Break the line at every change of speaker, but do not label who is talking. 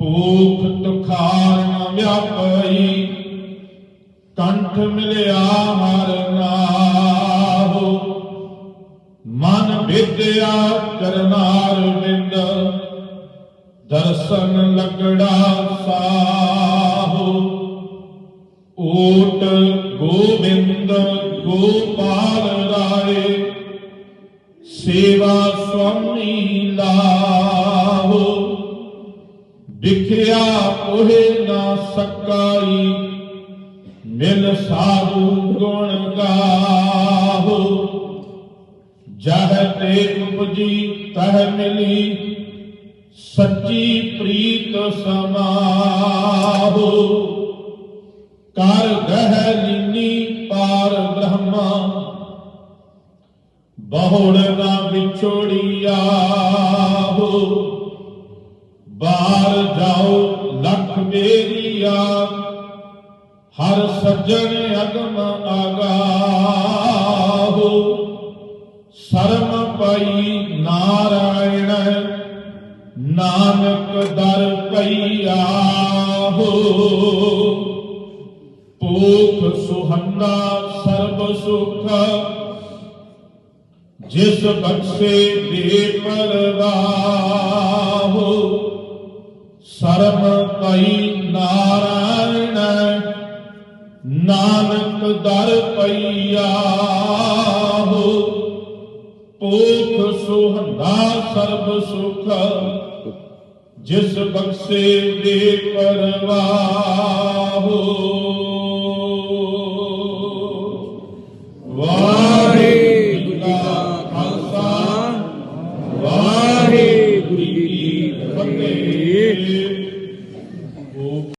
ਭੂਖ ਤੁਖਾਰ ਨ ਵਿਆਪਈ, ਕੰਠ ਮਿਲਿਆ ਹਰ ਨਾਹੋ ਮਨ ਵਿਦਿਆ ਕਰਨਾਰ ਬਿੰਦ, ਦਰਸ਼ਨ ਲਗੜਾ ਸਾਹੋ। ਓਟ ਗੋਬਿੰਦ ਗੋਪਾਲ ਰਾਏ, ਸੇਵਾ ਸੁਆਮੀ ਲਾਹੋ ਵਿਖਿਆ ਕੋਹੇ ਨਾ ਸਕਾਈ, ਮਿਲ ਸਾਧੂ ਗੁਣ ਗਾਹੋ। ਜਹ ਤੇ ਉਪਜੀ ਤਹ ਮਿਲੀ, ਸੱਚੀ ਪ੍ਰੀਤ ਸਮਾਹੋ। ਕਰ ਗਹਿ ਲੀਨੀ ਪਾਰ ਬ੍ਰਹਮਾ, ਬਹੁੜ ਨਾ ਵਿਛੋੜੀਆ ਹੋ ਬਾਹਰ ਜਾਓ, ਲਖ ਬੇਰੀਆ ਹਰ ਸੱਜਣ ਅਗਮ ਆਗਾਹੋ। ਸਰਮ ਪਈ ਨਾਰਾਇਣ, ਨਾਨਕ ਦਰ ਪਈਆ ਹੋ ਪੂਖ ਸੁਹੰਦਾ ਸਰਬ ਸੁਖ, ਜਿਸ ਬਖਸ਼ੇ ਦੇ ਪਰਵਾਹੋ। ਸਰਮ ਪਈ ਨਾਰਾਇਣ, ਨਾਨਕ ਦਰ ਪਈਆ ਹੋ। ਪੂਖ ਸੁਹੰਦਾ ਸਰਬ ਸੁਖ, ਜਿਸ ਬਖਸ਼ੇ ਦੇ ਪਰਵਾਹੋ